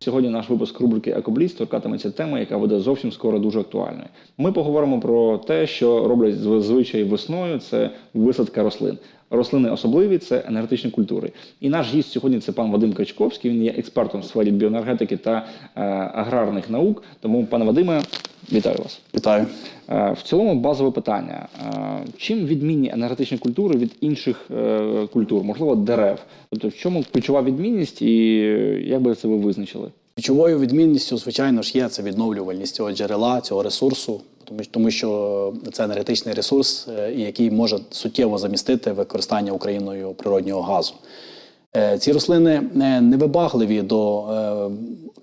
Сьогодні наш випуск рубрики Екобліц торкатиметься тема, яка буде зовсім скоро дуже актуальною. Ми поговоримо про те, що роблять зазвичай весною. Це висадка рослин. Рослини особливі це енергетичні культури. І наш гість сьогодні це пан Вадим Качковський. Він є експертом в сфері біоенергетики та е, аграрних наук. Тому, пане Вадиме, вітаю вас. Вітаю. Е, В цілому базове питання: Е, чим відмінні енергетичні культури від інших е, культур, можливо, дерев? Тобто, в чому ключова відмінність, і як би це ви визначили? Ключовою відмінністю, звичайно ж, є це відновлювальність цього джерела, цього ресурсу, тому, що це енергетичний ресурс, який може суттєво замістити використання Україною природнього газу. Ці рослини е, невибагливі до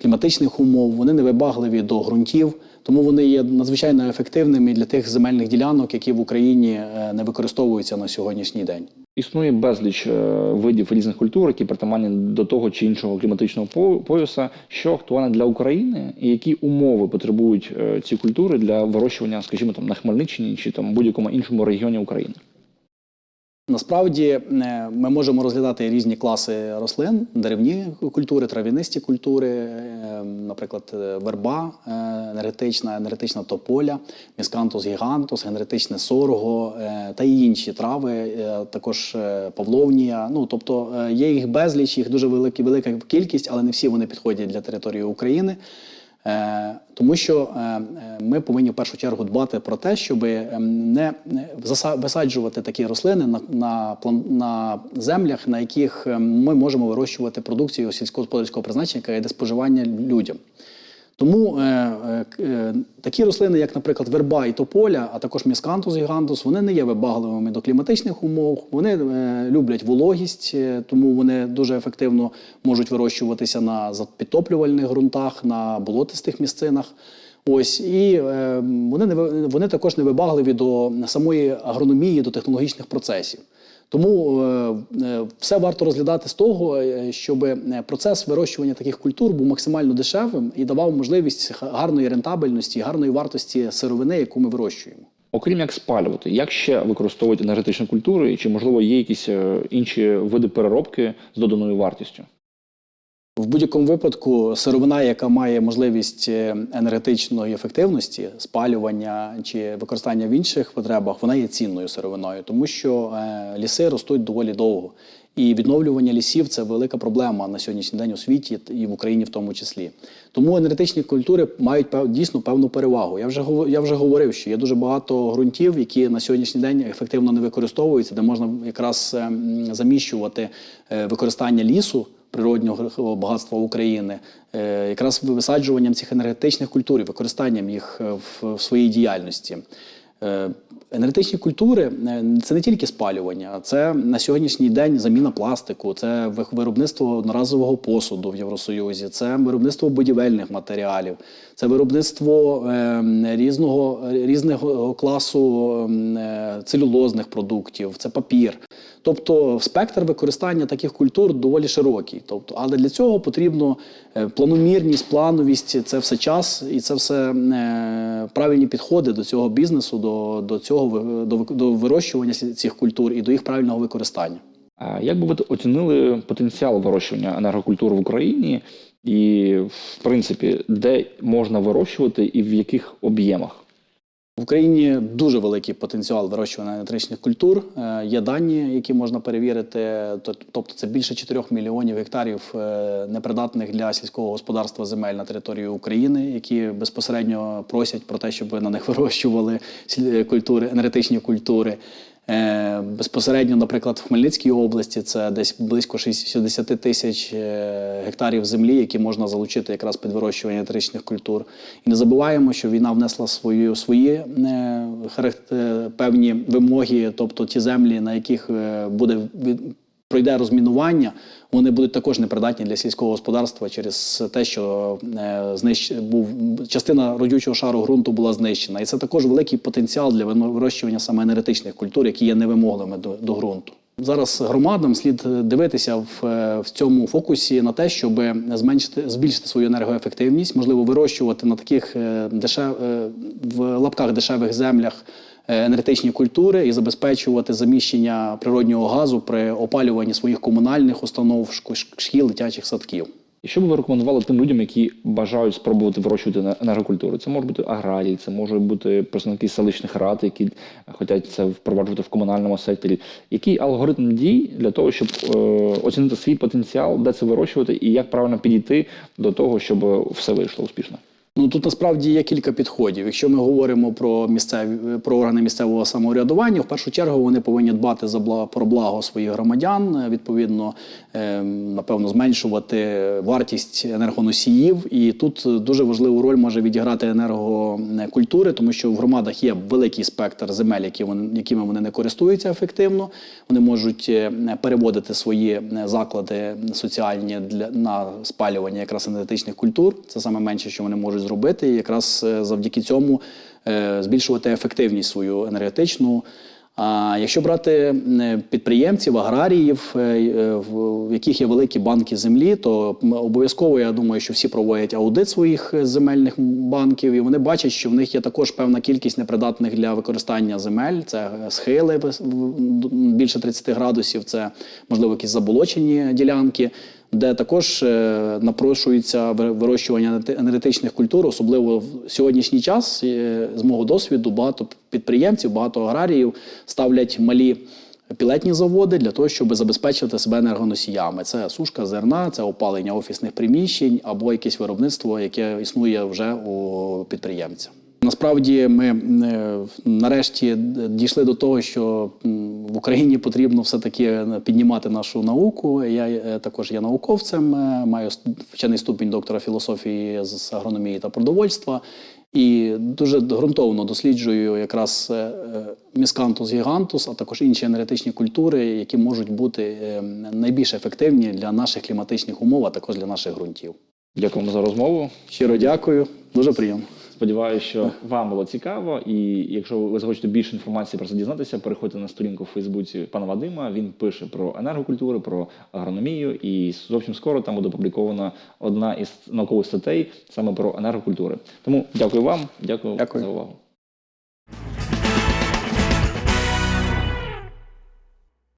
кліматичних умов, вони невибагливі до ґрунтів, тому вони є надзвичайно ефективними для тих земельних ділянок, які в Україні е, не використовуються на сьогоднішній день. Існує безліч е, видів різних культур, які притаманні до того чи іншого кліматичного пояса. Що актуальне для України, і які умови потребують е, ці культури для вирощування, скажімо, там на Хмельниччині чи там будь-якому іншому регіоні України? Насправді е, ми можемо розглядати різні класи рослин: деревні культури, трав'янисті культури, е, наприклад, е, верба енергетична, енергетична тополя, міскантус гігантус, енергетичне сорго е, та й інші трави, також павловнія. Ну тобто є їх безліч, їх дуже велика, велика кількість, але не всі вони підходять для території України. Е, Тому що е, е, ми повинні в першу чергу дбати про те, щоб не не висаджувати такі рослини на, на, на землях, на яких е, ми можемо вирощувати продукцію сільськогосподарського призначення, яка йде споживання людям. Тому е, е, е, такі рослини, як, наприклад, верба і тополя, а також міскантус гігантус, вони не є вибагливими до кліматичних умов. Вони е, люблять вологість, е, тому вони дуже ефективно можуть вирощуватися на підтоплювальних ґрунтах, на болотистих місцинах. Ось і е, вони не вони також не вибагливі до самої агрономії, до технологічних процесів. Тому е, е, все варто розглядати з того, е, щоб процес вирощування таких культур був максимально дешевим і давав можливість га- гарної рентабельності, гарної вартості сировини, яку ми вирощуємо. Окрім як спалювати, як ще використовують енергетичні культури, чи можливо є якісь інші види переробки з доданою вартістю? В будь-якому випадку сировина, яка має можливість е, енергетичної ефективності, спалювання чи використання в інших потребах, вона є цінною сировиною, тому що е, ліси ростуть доволі довго. І відновлювання лісів це велика проблема на сьогоднішній день у світі і в Україні в тому числі. Тому енергетичні культури мають дійсно певну перевагу. Я вже я вже говорив, що є дуже багато ґрунтів, які на сьогоднішній день ефективно не використовуються, де можна якраз е, заміщувати е, використання лісу природнього багатства України, е, якраз висаджуванням цих енергетичних культур використанням їх е, в своїй діяльності. Е, Енергетичні культури е, це не тільки спалювання, це на сьогоднішній день заміна пластику, це виробництво одноразового посуду в Євросоюзі, це виробництво будівельних матеріалів, це виробництво е, різного різного класу е, целюлозних продуктів, це папір. Тобто спектр використання таких культур доволі широкий. Тобто, але для цього потрібно планомірність, плановість, це все час і це все правильні підходи до цього бізнесу, до, до цього до, до вирощування цих культур і до їх правильного використання. А Як би ви оцінили потенціал вирощування енергокультур в Україні, і в принципі, де можна вирощувати і в яких об'ємах? В Україні дуже великий потенціал вирощування нетричних культур. Е, Є дані, які можна перевірити. Тобто це більше 4 мільйонів гектарів е, непридатних для сільського господарства земель на території України, які безпосередньо просять про те, щоб на них вирощували культури, енергетичні культури. Е, Безпосередньо, наприклад, в Хмельницькій області це десь близько 60 тисяч е, гектарів землі, які можна залучити якраз під вирощування етричних культур. І не забуваємо, що війна внесла свої свої е, певні вимоги, тобто ті землі, на яких буде пройде розмінування, вони будуть також непридатні для сільського господарства через те, що е, знищ... був частина родючого шару ґрунту була знищена. І це також великий потенціал для вирощування саме енергетичних культур, які є невимогливими до, до ґрунту. Зараз громадам слід дивитися в, е, в цьому фокусі на те, щоб зменшити збільшити свою енергоефективність, можливо, вирощувати на таких е, дешев е, в лапках дешевих землях е, енергетичні культури і забезпечувати заміщення природнього газу при опалюванні своїх комунальних установ, шкіл, дитячих садків. І що б ви рекомендували тим людям, які бажають спробувати вирощувати енергокультури? Це можуть бути аграрії, це можуть бути представники селищних рад, які хочуть це впроваджувати в комунальному секторі. Який алгоритм дій для того, щоб е, оцінити свій потенціал, де це вирощувати, і як правильно підійти до того, щоб е, все вийшло успішно? Ну тут насправді є кілька підходів. Якщо ми говоримо про місцеві про органи місцевого самоврядування, в першу чергу вони повинні дбати за бла- про благо своїх громадян, е, відповідно, е, напевно, зменшувати вартість енергоносіїв. І тут е, дуже важливу роль може відіграти енергокультури, тому що в громадах є великий спектр земель, які вони, якими вони не користуються ефективно. Вони можуть е, переводити свої заклади соціальні для на спалювання якраз енергетичних культур. Це саме менше, що вони можуть зробити, якраз е, завдяки цьому е, збільшувати ефективність свою енергетичну. А якщо брати е, підприємців, аграріїв, в яких є великі банки землі, то обов'язково я думаю, що всі проводять аудит своїх земельних банків, і вони бачать, що в них є також певна кількість непридатних для використання земель. Це схили більше 30 градусів, це можливо якісь заболочені ділянки. Де також е, напрошується ви- вирощування енергетичних культур, особливо в сьогоднішній час, е, з мого досвіду, багато підприємців, багато аграріїв ставлять малі пілетні заводи для того, щоб забезпечити себе енергоносіями. Це сушка зерна, це опалення офісних приміщень або якесь виробництво, яке існує вже у підприємця. Насправді ми е, нарешті дійшли до того, що в Україні потрібно все-таки піднімати нашу науку. Я е, також є науковцем, е, маю вчений ступінь доктора філософії з агрономії та продовольства. І дуже ґрунтовно досліджую якраз міскантус гігантус, а також інші енергетичні культури, які можуть бути найбільш ефективні для наших кліматичних умов, а також для наших ґрунтів. Дякуємо за розмову. Щиро дякую, дуже приємно. Сподіваюся, що вам було цікаво. І якщо ви захочете більше інформації про це дізнатися, переходьте на сторінку в Фейсбуці пана Вадима. Він пише про енергокультури, про агрономію, і зовсім скоро там буде опублікована одна із наукових статей саме про енергокультури. Тому дякую вам, дякую, Дякую. за увагу.